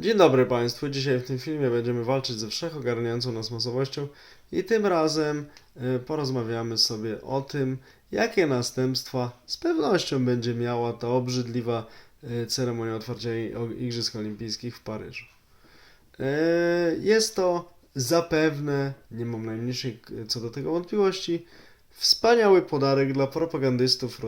Dzień dobry Państwu. Dzisiaj w tym filmie będziemy walczyć ze wszechogarniającą nas masowością i tym razem e, porozmawiamy sobie o tym, jakie następstwa z pewnością będzie miała ta obrzydliwa e, ceremonia otwarcia Igrzysk Olimpijskich w Paryżu. E, Jest to zapewne, nie mam najmniejszej co do tego wątpliwości, wspaniały podarek dla propagandystów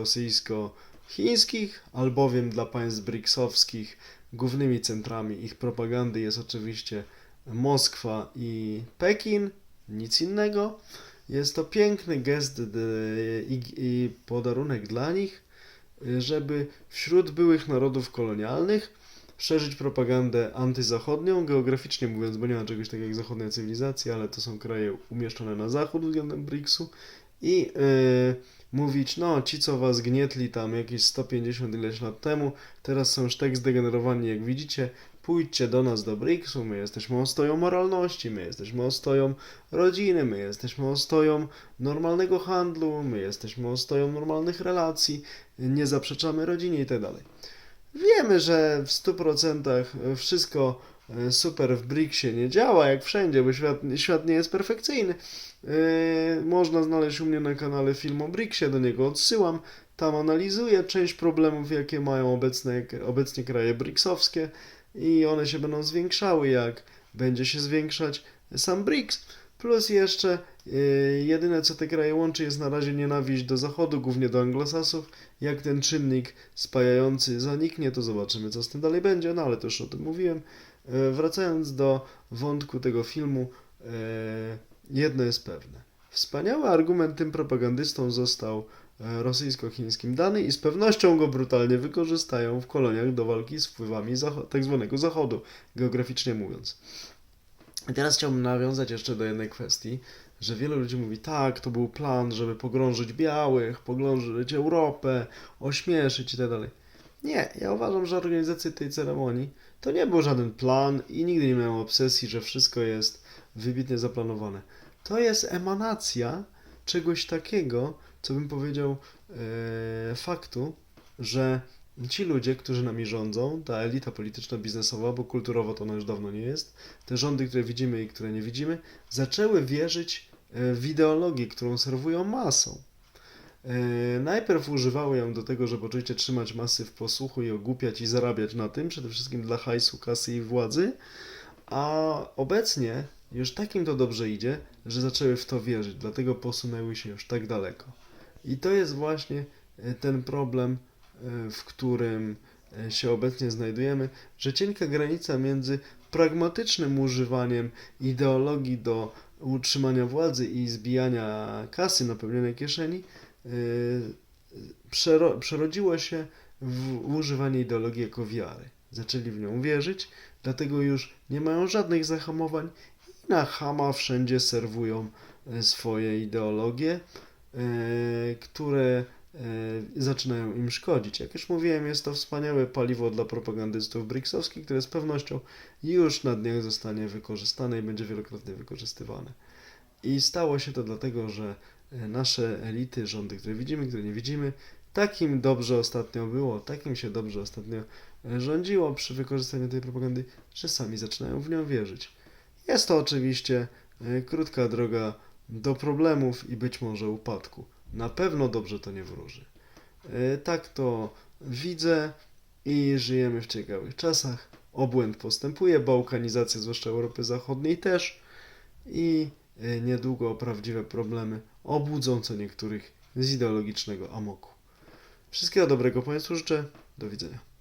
rosyjsko-chińskich, albowiem dla państw briksowskich Głównymi centrami ich propagandy jest oczywiście Moskwa i Pekin, nic innego. Jest to piękny gest d- i, i podarunek dla nich, żeby wśród byłych narodów kolonialnych szerzyć propagandę antyzachodnią, geograficznie mówiąc, bo nie ma czegoś takiego jak zachodnia cywilizacja, ale to są kraje umieszczone na zachód względem BRICS-u i yy, mówić, no ci co was gnietli tam jakieś 150 ileś lat temu, Teraz są już tak zdegenerowani, jak widzicie. Pójdźcie do nas do BRICS-u, my jesteśmy ostoją moralności, my jesteśmy ostoją rodziny, my jesteśmy ostoją normalnego handlu, my jesteśmy ostoją normalnych relacji, nie zaprzeczamy rodzinie i tak dalej. Wiemy, że w 100% wszystko super w BRICS-ie nie działa, jak wszędzie, bo świat, świat nie jest perfekcyjny. Yy, można znaleźć u mnie na kanale film o BRICS-ie, do niego odsyłam. Tam analizuję część problemów, jakie mają obecne, obecnie kraje BRICS-owskie i one się będą zwiększały, jak będzie się zwiększać sam BRICS. Plus jeszcze yy, jedyne, co te kraje łączy, jest na razie nienawiść do Zachodu, głównie do anglosasów. Jak ten czynnik spajający zaniknie, to zobaczymy, co z tym dalej będzie, no ale to już o tym mówiłem. Yy, wracając do wątku tego filmu, yy, jedno jest pewne. Wspaniały argument tym propagandystom został rosyjsko-chińskim dany i z pewnością go brutalnie wykorzystają w koloniach do walki z wpływami zacho- tak zwanego zachodu, geograficznie mówiąc. I teraz chciałbym nawiązać jeszcze do jednej kwestii, że wielu ludzi mówi, tak, to był plan, żeby pogrążyć białych, pogrążyć Europę, ośmieszyć i tak dalej. Nie, ja uważam, że organizacja tej ceremonii to nie był żaden plan i nigdy nie miałem obsesji, że wszystko jest wybitnie zaplanowane. To jest emanacja czegoś takiego, co bym powiedział, e, faktu, że ci ludzie, którzy nami rządzą, ta elita polityczno-biznesowa, bo kulturowo to ona już dawno nie jest, te rządy, które widzimy i które nie widzimy, zaczęły wierzyć e, w ideologię, którą serwują masom. E, Najpierw używały ją do tego, żeby oczywiście trzymać masy w posłuchu i ogłupiać i zarabiać na tym, przede wszystkim dla hajsu, kasy i władzy, a obecnie już takim to dobrze idzie, że zaczęły w to wierzyć, dlatego posunęły się już tak daleko. I to jest właśnie e, ten problem, w którym e, się obecnie znajdujemy, że cienka granica między pragmatycznym używaniem ideologii do utrzymania władzy i zbijania kasy napełnionej kieszeni e, przero- przerodziło się w używanie ideologii jako wiary. Zaczęli w nią wierzyć, dlatego już nie mają żadnych zahamowań i na chama wszędzie serwują swoje ideologie, które zaczynają im szkodzić. Jak już mówiłem, jest to wspaniałe paliwo dla propagandystów briksowskich, które z pewnością już na dniach zostanie wykorzystane i będzie wielokrotnie wykorzystywane. I stało się to dlatego, że e, nasze elity, rządy, które widzimy, które nie widzimy, takim dobrze ostatnio było, takim się dobrze ostatnio e, rządziło przy wykorzystaniu tej propagandy, że sami zaczynają w nią wierzyć. Jest to oczywiście e, krótka droga do problemów i być może upadku. Na pewno dobrze to nie wróży. E, Tak to widzę i żyjemy w ciekawych czasach. Obłęd postępuje, bałkanizacja, zwłaszcza Europy Zachodniej też i e, niedługo prawdziwe problemy obudzą co niektórych z ideologicznego amoku. Wszystkiego dobrego Państwu życzę. Do widzenia.